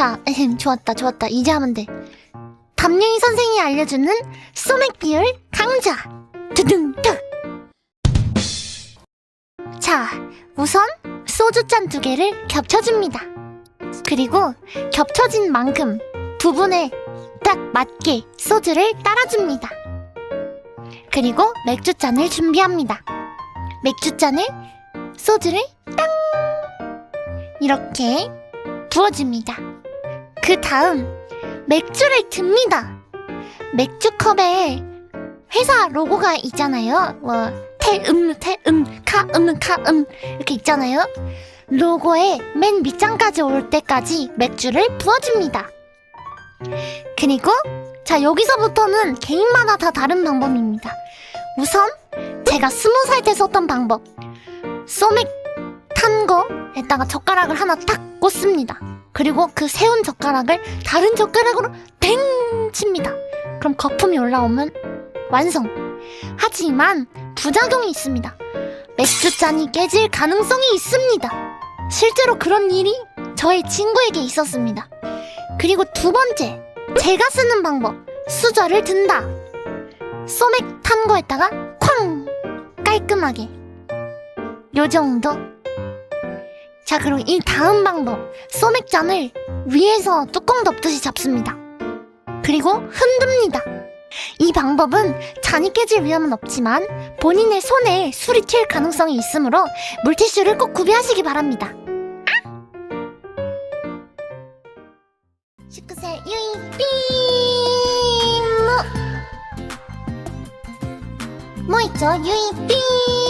자, 에헴, 좋았다, 좋았다. 이제 하면 돼. 담요이 선생이 알려주는 소맥 비율 강좌. 두둥득. 자, 우선 소주잔 두 개를 겹쳐줍니다. 그리고 겹쳐진 만큼 부분에 딱 맞게 소주를 따라줍니다. 그리고 맥주잔을 준비합니다. 맥주잔에 소주를 땅! 이렇게 부어줍니다. 그 다음 맥주를 듭니다. 맥주컵에 회사 로고가 있잖아요. 뭐 태음 태음 카음 카음 이렇게 있잖아요. 로고의 맨 밑장까지 올 때까지 맥주를 부어줍니다. 그리고 자 여기서부터는 개인마다 다 다른 방법입니다. 우선 제가 스무 살 때 썼던 방법 소맥 탄 거에다가 젓가락을 하나 딱 꽂습니다. 그리고 그 세운 젓가락을 다른 젓가락으로 댕 칩니다. 그럼 거품이 올라오면 완성. 하지만 부작용이 있습니다. 맥주잔이 깨질 가능성이 있습니다. 실제로 그런 일이 저의 친구에게 있었습니다. 그리고 두 번째, 제가 쓰는 방법. 수저를 든다. 소맥 탄 거에다가 쾅! 깔끔하게. 요 정도. 자, 그럼 이 다음 방법. 소맥잔을 위에서 뚜껑 덮듯이 잡습니다. 그리고 흔듭니다. 이 방법은 잔이 깨질 위험은 없지만 본인의 손에 술이 튈 가능성이 있으므로 물티슈를 꼭 구비하시기 바랍니다. 19세 유이 삐무 뭐 있죠? 유이 삐